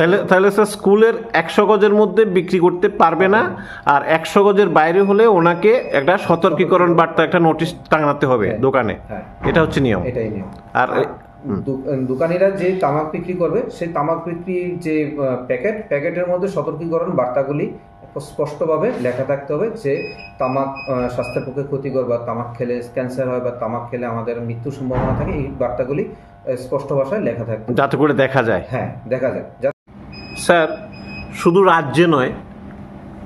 তাহলে তাহলে স্যার স্কুলের একশো গজের মধ্যে বিক্রি করতে পারবে না আর একশো গজের বাইরে হলে ওনাকে একটা সতর্কীকরণ বার্তা একটা নোটিশ টাঙাতে হবে হ্যাঁ। দোকানে। হ্যাঁ। এটা হচ্ছে নিয়ম। এটাই নিয়ম। আর দোকানিরা যে তামাক বিক্রি করবে সেই তামাক বিক্রির যে প্যাকেট প্যাকেটের মধ্যে সতর্কীকরণ বার্তাগুলি স্পষ্টভাবে লেখা থাকতে হবে যে তামাক স্বাস্থ্যের পক্ষে ক্ষতিকর বা তামাক খেলে ক্যান্সার হয় বা তামাক খেলে আমাদের মৃত্যুর সম্ভাবনা থাকে এই বার্তাগুলি স্পষ্ট ভাষায় লেখা থাকে যাতে করে দেখা যায়। হ্যাঁ দেখা যায়। স্যার, শুধু রাজ্যে নয়,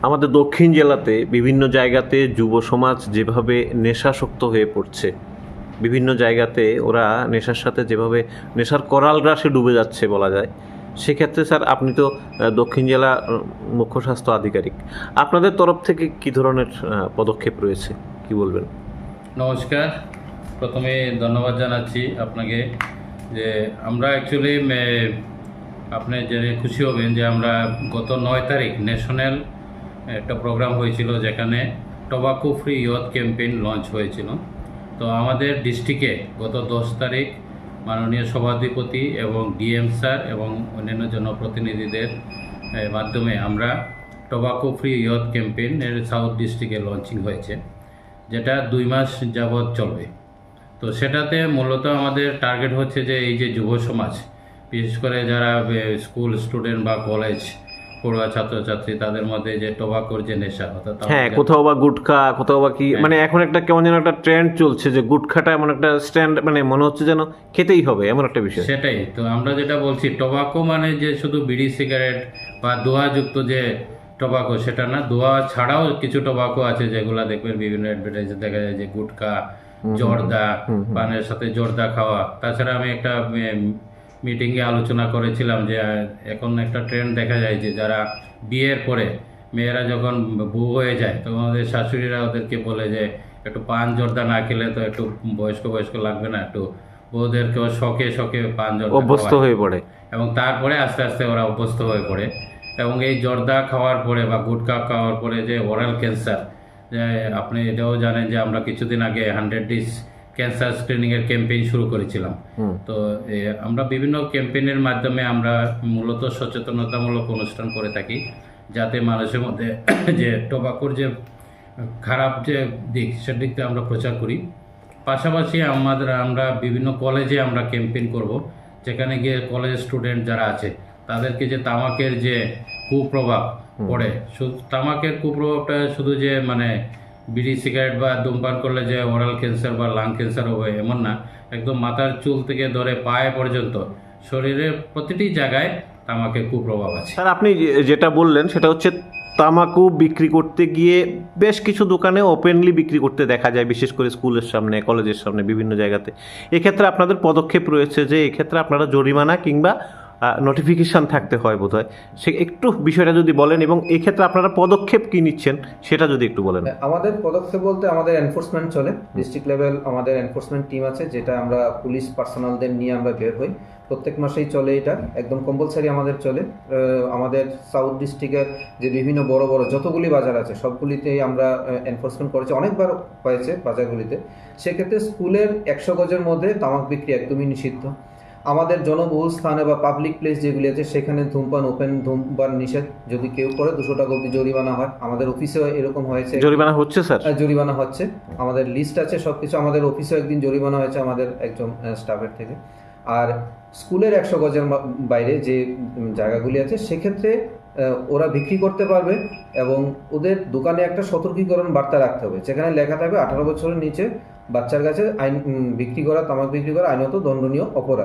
আমাদের দক্ষিণ জেলাতে বিভিন্ন জায়গাতে যুব সমাজ যেভাবে নেশাসক্ত হয়ে পড়ছে, বিভিন্ন জায়গাতে ওরা নেশার সাথে যেভাবে নেশার করাল গ্রাসে ডুবে যাচ্ছে বলা যায়, সেক্ষেত্রে স্যার আপনি তো দক্ষিণ জেলা মুখ্য স্বাস্থ্য আধিকারিক। আপনাদের তরফ থেকে কি ধরনের পদক্ষেপ রয়েছে? কি বলবেন? নমস্কার। প্রথমে ধন্যবাদ জানাচ্ছি আপনাকে যে আমরা অ্যাকচুয়ালি আপনি জেনে খুশি হবেন যে আমরা গত নয় তারিখ ন্যাশনাল একটা প্রোগ্রাম হয়েছিল যেখানে tobacco free youth campaign launch হয়েছিল। তো আমাদের ডিস্ট্রিক্টে গত দশ তারিখ মাননীয় সভাধিপতি এবং ডিএম স্যার এবং অন্যান্য জনপ্রতিনিধিদের মাধ্যমে আমরা টোবাকো ফ্রি ইয়থ ক্যাম্পেইনের সাউথ ডিস্ট্রিক্টে লঞ্চিং হয়েছে, যেটা দুই মাস যাবৎ চলবে। তো সেটাতে মূলত আমাদের টার্গেট হচ্ছে যে এই যে যুব সমাজ বিশেষ করে যারা স্কুল স্টুডেন্ট বা কলেজ পড়ুয়া ছাত্রছাত্রী তাদের মধ্যে যে টোবাকোর যে নেশা হ্যাঁ কোথাও বা গুটখা কোথাও বা কি হ্যাঁ। মানে এখন একটা কেমন যেন একটা ট্রেন্ড চলছে যে গুটখাটা এমন একটা স্ট্যান্ড মানে মনে হচ্ছে যেন খেতেই হবে এমন একটা বিষয়। সেটাই তো আমরা যেটা বলছি টোবাকো মানে যে শুধু বিড়ি সিগারেট বা দোয়াযুক্ত যে টোবাকো সেটা না দোয়া ছাড়াও কিছু টোবাকো আছে যেগুলো দেখবেন বিভিন্ন অ্যাডভার্টাইজে দেখা যায় যে গুটকা জর্দা পানের সাথে জর্দা খাওয়া। তাছাড়া আমি একটা মিটিংয়ে আলোচনা করেছিলাম যে এখন একটা ট্রেন্ড দেখা যায় যে যারা বিয়ের পরে মেয়েরা যখন বউ হয়ে যায় তখন ওদের শাশুড়িরা ওদেরকে বলে যে একটু পান জর্দা না খেলে তো একটু বয়স্ক বয়স্ক লাগবে না একটু বউদেরকেও শখে শখে পান জর্দা অভ্যস্ত হয়ে পড়ে। এবং তারপরে আস্তে আস্তে ওরা অভ্যস্ত হয়ে পড়ে। এবং এই জর্দা খাওয়ার পরে বা গুটখা খাওয়ার পরে যে ওরাল ক্যান্সার যে আপনি এটাও জানেন যে আমরা কিছুদিন আগে হান্ড্রেড ডিস ক্যান্সার স্ক্রিনিংয়ের ক্যাম্পেইন শুরু করেছিলাম। তো আমরা বিভিন্ন ক্যাম্পেইনের মাধ্যমে আমরা মূলত সচেতনতামূলক অনুষ্ঠান করে থাকি যাতে মানুষের মধ্যে যে টোবাকোর যে খারাপ যে দিক সেদিকটা আমরা প্রচার করি। পাশাপাশি আমাদের আমরা বিভিন্ন কলেজে আমরা ক্যাম্পেইন করব যেখানে গিয়ে কলেজ স্টুডেন্ট যারা আছে তাদেরকে যে তামাকের যে কুপ্রভাব পড়ে শুধু তামাকের কুপ্রভাবটা শুধু যে মানে বিড়ি, সিগারেট বা ধূমপান করলে যে ওরাল ক্যান্সার বা লাং ক্যান্সার হবে, এমন না। একদম মাথার চুল থেকে ধরে পায়ে পর্যন্ত শরীরের প্রতিটি জায়গায় তামাকের কুপ্রভাব আছে। স্যার, আপনি যেটা বললেন, সেটা হচ্ছে তামাকু বিক্রি করতে গিয়ে বেশ কিছু দোকানে ওপেনলি বিক্রি করতে দেখা যায়, বিশেষ করে স্কুলের সামনে, কলেজের সামনে, বিভিন্ন জায়গাতে। এক্ষেত্রে আপনাদের পদক্ষেপ রয়েছে যে, এক্ষেত্রে আপনারা জরিমানা কিংবা নোটিফিকেশন থাকতে হয় বোধহয়। সে একটু বিষয়টা যদি বলেন এবং এক্ষেত্রে আপনারা পদক্ষেপ কি নিচ্ছেন, সেটা যদি একটু বলেন। আমাদের পদক্ষেপ বলতে আমাদের এনফোর্সমেন্ট চলে। ডিস্ট্রিক্ট লেভেল আমাদের এনফোর্সমেন্ট টিম আছে, যেটা আমরা পুলিশ পার্সোনালদের নিয়ে আমরা বের হই। প্রত্যেক মাসেই চলে এটা, একদম কম্পালসারি আমাদের চলে। আমাদের সাউথ ডিস্ট্রিক্টের যে বিভিন্ন বড় বড় যতগুলি বাজার আছে সবগুলিতেই আমরা এনফোর্সমেন্ট করেছি। অনেকবার হয়েছে বাজারগুলিতে। সেক্ষেত্রে স্কুলের একশো গজের মধ্যে তামাক বিক্রি একদমই নিষিদ্ধ। আমাদের জনবহুল স্থানে বা পাবলিক প্লেস যেগুলি আছে সেখানে ধূমপান ওপেন ধূমপান নিষেধ যদি কেউ করে দুশো টাকা অব্দি জরিমানা হয়। আমাদের অফিসেও এরকম হয়েছে। জরিমানা হচ্ছে স্যার? জরিমানা হচ্ছে। আমাদের লিস্ট আছে সব কিছু আমাদের অফিসেও একদিন জরিমানা হয়েছে আমাদের একজন স্টাফের থেকে। আর স্কুলের একশো গজের বাইরে যে জায়গাগুলি আছে সেক্ষেত্রে ওরা বিক্রি করতে পারবে এবং ওদের দোকানে একটা সতর্কীকরণ বার্তা রাখতে হবে। যেখানে লেখা থাকবে আঠারো বছরের নিচে বাচ্চার কাছে আইন বিক্রি করা তামাক বিক্রি করা আইনত দণ্ডনীয় অপরাধ।